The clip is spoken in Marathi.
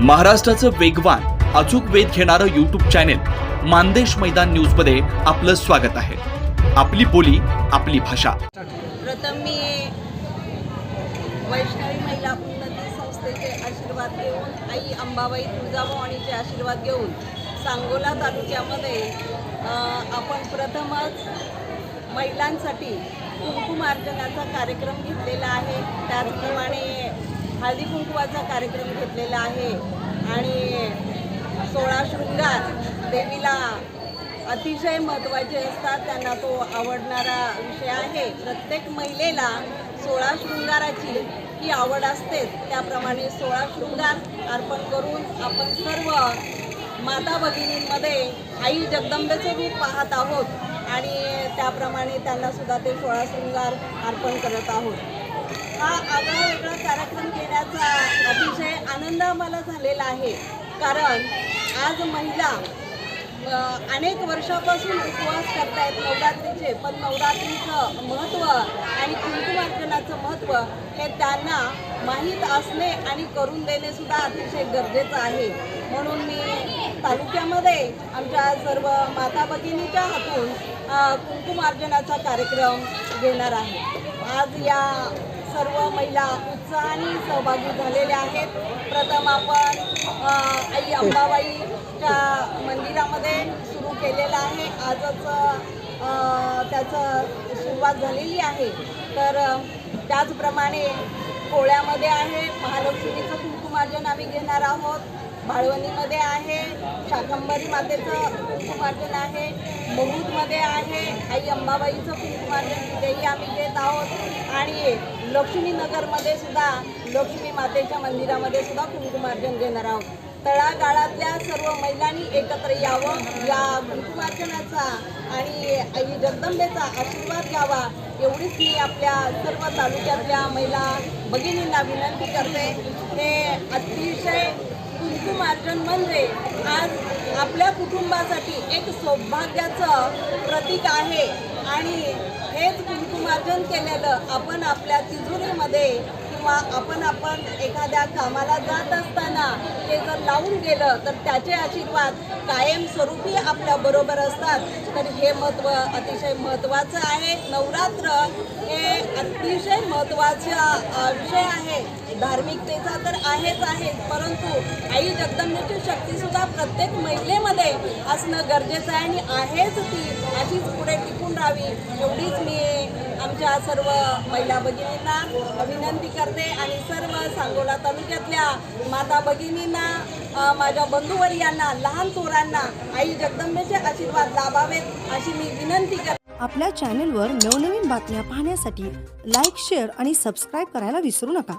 महाराष्ट्राचं वेगवान अचूक वेध घेणारं यूट्यूब चॅनेल मानदेश मैदान न्यूजमध्ये आपलं स्वागत आहे. आपली बोली आपली भाषा. प्रथम मी वैष्णवी महिला उन्नती संस्थेचे आशीर्वाद घेऊन आई अंबाबाई तुळजाभवानीचे आशीर्वाद घेऊन सांगोला तालुक्यामध्ये आपण प्रथमच महिलांसाठी कुंकुमार्जनाचा कार्यक्रम घेतलेला आहे. त्याचप्रमाणे हळदी कुंकवाचा कार्यक्रम घेतलेला आहे. आणि सोळा शृंगार देवीला अतिशय महत्त्वाचे असतात. त्यांना तो आवडणारा विषय आहे. प्रत्येक महिलेला सोळा शृंगाराची ही आवड असतेच त्याप्रमाणे सोळा शृंगार अर्पण करून आपण सर्व माता भगिनींमध्ये आई जगदंबेचे रूप पाहत आहोत. आणि त्याप्रमाणे त्यांना सुद्धा ते सोळा शृंगार अर्पण करत आहोत. हा आगळा वेगळा कार्यक्रम घेण्याचा अतिशय आनंद आम्हाला झालेला आहे. कारण आज महिला अनेक वर्षापासून उपवास करतायत नवरात्रीचे पण नवरात्रीचं महत्त्व आणि कुंकुमार्जनाचं महत्त्व हे त्यांना माहीत असणे आणि करून देणे सुद्धा अतिशय गरजेचं आहे. म्हणून मी तालुक्यामध्ये आमच्या सर्व माता भगिनीच्या हातून कुंकुमार्जनाचा कार्यक्रम घेणार आहे. आज या सर्व महिला उत्साहाने सहभागी झालेल्या आहेत. प्रथम आपण आई अंबाबाईच्या मंदिरामध्ये सुरू केलेलं आहे. आजच त्याचं सुरुवात झालेली आहे. तर त्याचप्रमाणे पोळ्यामध्ये आहे. महालक्ष्मीचं कुंकुमार्जन आम्ही घेणार आहोत. भाळवणीमध्ये आहे शाकंबरी मातेचं कुंकुमार्जन आहे मुरुडमध्ये आहे आई अंबाबाईचं कुंकुमार्जन तिथेही आम्ही घेत आहोत. आणि लक्ष्मीनगरमध्ये सुद्धा लक्ष्मी मातेच्या मंदिरामध्ये सुद्धा कुंकुमार्जन घेणार आहोत. तळागाळातल्या सर्व महिलांनी एकत्र यावं या कुंकुमार्जनाचा आणि आई जगदंबेचा आशीर्वाद घ्यावा एवढीच मी आपल्या सर्व तालुक्यातल्या महिला भगिनींना विनंती करते. हे अतिशय कुंकुमार्जन म्हणजे आज आपल्या कुटुंबासाठी एक सौभाग्याचं प्रतीक आहे. आणि हेच कुंकुमार्जन केलेलं आपण आपल्या तिजोरीमध्ये किंवा आपण आपण एखाद्या कामाला जात असताना ते जर लावून गेलं तर त्याचे आशीर्वाद कायमस्वरूपी आपल्या बरोबर असतात. तर हे महत्त्व अतिशय महत्त्वाचं आहे. नवरात्र हे अतिशय महत्त्वाचा विषय आहे. धार्मिकतेचा तर आहेच आहे परंतु आई जगदंबेची शक्तीसुद्धा प्रत्येक महिलेमध्ये असणं गरजेचं आहे आणि आहेच ती. अशीच पुढे टिकून राहावी एवढीच मी आमच्या सर्व महिला भगिनींना विनंती करते आणि सर्व सांगोला तालुक्यातल्या माता भगिनींना माझ्या बंधुवर्यांना लहान थोरांना आई जगदंबेचे आशीर्वाद लाभावेत अशी मी विनंती करते. आपल्या चॅनेलवर नवनवीन बातम्या पाहण्यासाठी लाईक शेअर आणि सबस्क्राईब करायला विसरू नका.